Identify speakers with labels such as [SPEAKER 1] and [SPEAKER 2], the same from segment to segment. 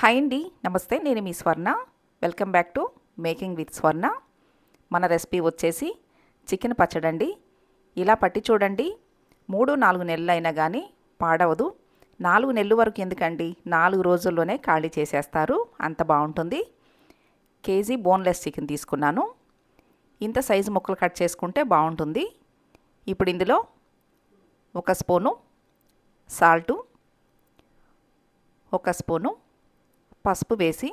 [SPEAKER 1] Hi అండి నమస్తే నేను మీ Swarna. Welcome back to making with Swarna మన రెసిపీ వచ్చేసి చికెన్ పచ్చడండి. ఇలా పట్టి చూడండి మూడు నాలుగు నెలలు అయినా కానీ పాడవదు. నాలుగు నెలలు వరకు ఎందుకండి? నాలుగు రోజుల్లోనే ఖాళీ చేసేస్తారు అంత బాగుంటుంది. కేజీ బోన్లెస్ చికెన్ తీసుకున్నాను. ఇంత సైజు ముక్కలు కట్ చేసుకుంటే బాగుంటుంది. ఇప్పుడు ఇందులో ఒక స్పూను సాల్టు ఒక స్పూను పసుపు వేసి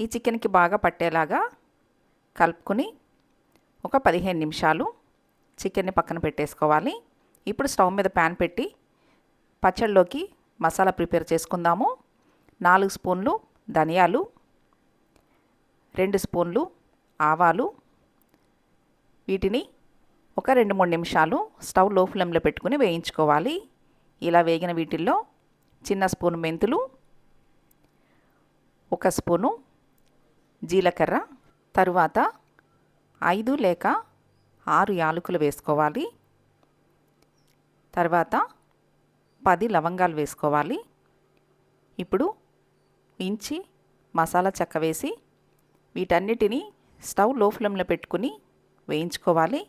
[SPEAKER 1] ఈ చికెన్కి బాగా పట్టేలాగా కలుపుకొని ఒక పదిహేను నిమిషాలు చికెన్ని పక్కన పెట్టేసుకోవాలి. ఇప్పుడు స్టవ్ మీద ప్యాన్ పెట్టి పచ్చళ్ళలోకి మసాలా ప్రిపేర్ చేసుకుందాము. నాలుగు స్పూన్లు ధనియాలు రెండు స్పూన్లు ఆవాలు. వీటిని ఒక రెండు మూడు నిమిషాలు స్టవ్లో ఫ్లేమ్లో పెట్టుకుని వేయించుకోవాలి. ఇలా వేగిన వీటిల్లో చిన్న స్పూన్ మెంతులు ఒక స్పూను జీలకర్ర తరువాత ఐదు లేక ఆరు యాలకులు వేసుకోవాలి. తర్వాత పది లవంగాలు వేసుకోవాలి. ఇప్పుడు ఇంచి మసాలా చెక్క వేసి వీటన్నిటిని స్టవ్లో ఫ్లేమ్లో పెట్టుకుని వేయించుకోవాలి.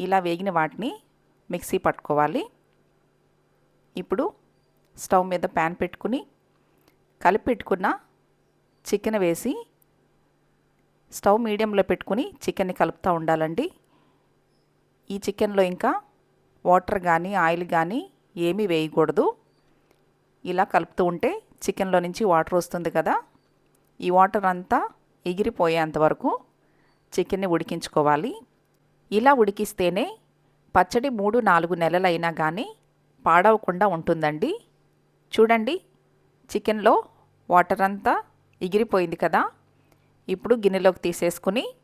[SPEAKER 1] ఇలా వేగిన వాటిని మిక్సీ పట్టుకోవాలి. ఇప్పుడు స్టవ్ మీద ప్యాన్ పెట్టుకుని కలిపి పెట్టుకున్న చికెన్ వేసి స్టవ్ మీడియంలో పెట్టుకుని చికెన్ని కలుపుతూ ఉండాలండి. ఈ చికెన్లో ఇంకా వాటర్ కానీ ఆయిల్ కానీ ఏమీ వేయకూడదు. ఇలా కలుపుతూ ఉంటే చికెన్లో నుంచి వాటర్ వస్తుంది కదా. ఈ వాటర్ అంతా ఎగిరిపోయేంత వరకు చికెన్ని ఉడికించుకోవాలి. ఇలా ఉడికిస్తేనే పచ్చడి మూడు నాలుగు నెలలైనా కానీ పాడవకుండా ఉంటుందండి. చూడండి చికెన్లో వాటర్ అంతా ఎగిరిపోయింది కదా. ఇప్పుడు గిన్నెలోకి తీసేసుకుని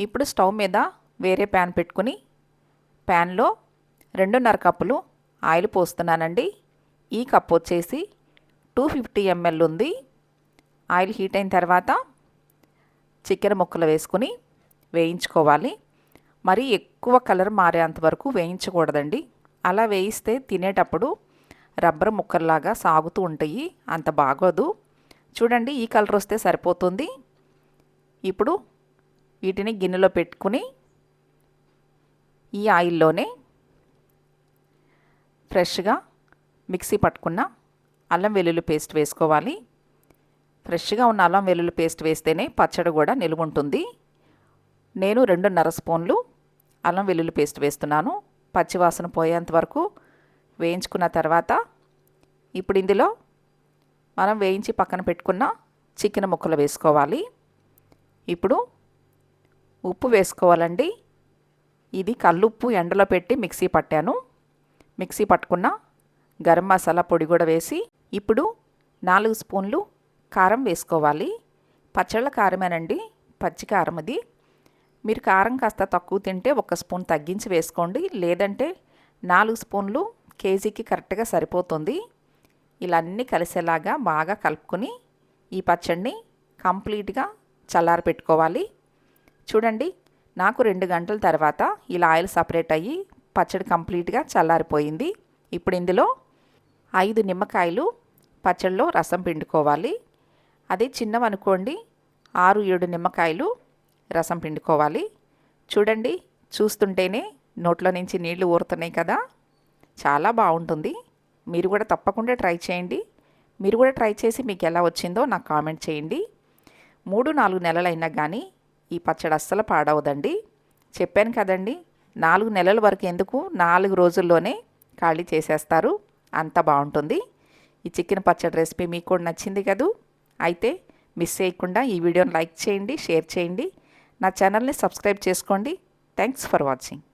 [SPEAKER 1] ఇప్పుడు స్టవ్ మీద వేరే ప్యాన్ పెట్టుకుని ప్యాన్లో రెండున్నర కప్పులు ఆయిల్ పోస్తున్నానండి. ఈ కప్ వచ్చేసి టూ ఫిఫ్టీ ఎంఎల్ ఉంది. ఆయిల్ హీట్ అయిన తర్వాత చికెన్ ముక్కలు వేసుకుని వేయించుకోవాలి. మరి ఎక్కువ కలర్ మారేంత వరకు వేయించకూడదండి. అలా వేయిస్తే తినేటప్పుడు రబ్బర్ ముక్కల్లాగా సాగుతూ ఉంటాయి. అంత బాగోదు. చూడండి ఈ కలర్ వస్తే సరిపోతుంది. ఇప్పుడు వీటిని గిన్నెలో పెట్టుకుని ఈ ఆయిల్లోనే ఫ్రెష్గా మిక్సీ పట్టుకున్న అల్లం వెల్లుల్లి పేస్ట్ వేసుకోవాలి. ఫ్రెష్గా ఉన్న అల్లం వెల్లుల్లి పేస్ట్ వేస్తేనే పచ్చడి కూడా నిలువుంటుంది. నేను రెండున్నర స్పూన్లు అల్లం వెల్లుల్లి పేస్ట్ వేస్తున్నాను. పచ్చివాసన పోయేంత వరకు వేయించుకున్న తర్వాత ఇప్పుడు ఇందులో మనం వేయించి పక్కన పెట్టుకున్న చికెన్ ముక్కలు వేసుకోవాలి. ఇప్పుడు ఉప్పు వేసుకోవాలండి. ఇది కల్లుప్పు ఎండలో పెట్టి మిక్సీ పట్టాను. మిక్సీ పట్టుకున్న గరం మసాలా పొడి కూడా వేసి ఇప్పుడు నాలుగు స్పూన్లు కారం వేసుకోవాలి. పచ్చళ్ళ కారమేనండి పచ్చి కారం అది. మీరు కారం కాస్త తక్కువ తింటే ఒక స్పూన్ తగ్గించి వేసుకోండి. లేదంటే నాలుగు స్పూన్లు కేజీకి కరెక్ట్గా సరిపోతుంది. ఇలా అన్నీ కలిసేలాగా బాగా కలుపుకొని ఈ పచ్చడిని కంప్లీట్గా చల్లారి పెట్టుకోవాలి. చూడండి నాకు రెండు గంటల తర్వాత ఇలా ఆయిల్ సపరేట్ అయ్యి పచ్చడి కంప్లీట్గా చల్లారిపోయింది. ఇప్పుడు ఇందులో ఐదు నిమ్మకాయలు పచ్చడిలో రసం పిండుకోవాలి. అది చిన్నవనుకోండి ఆరు ఏడు నిమ్మకాయలు రసం పిండుకోవాలి. చూడండి చూస్తుంటేనే నోట్లో నుంచి నీళ్ళు ఊరుతున్నాయి కదా. చాలా బాగుంటుంది. మీరు కూడా తప్పకుండా ట్రై చేయండి. మీరు కూడా ట్రై చేసి మీకు ఎలా వచ్చిందో నాకు కామెంట్ చేయండి. మూడు నాలుగు నెలలైనా కానీ ఈ పచ్చడి అస్సలు పాడవదండి. చెప్పాను కదండి నాలుగు నెలల వరకు ఎందుకు నాలుగు రోజుల్లోనే ఖాళీ చేసేస్తారు. అంత బాగుంటుంది. ఈ చికెన్ పచ్చడి రెసిపీ మీకు కూడా నచ్చింది కదూ? అయితే మిస్ చేయకుండా ఈ వీడియోని లైక్ చేయండి షేర్ చేయండి. నా ఛానల్ని సబ్స్క్రైబ్ చేసుకోండి. Thanks for watching.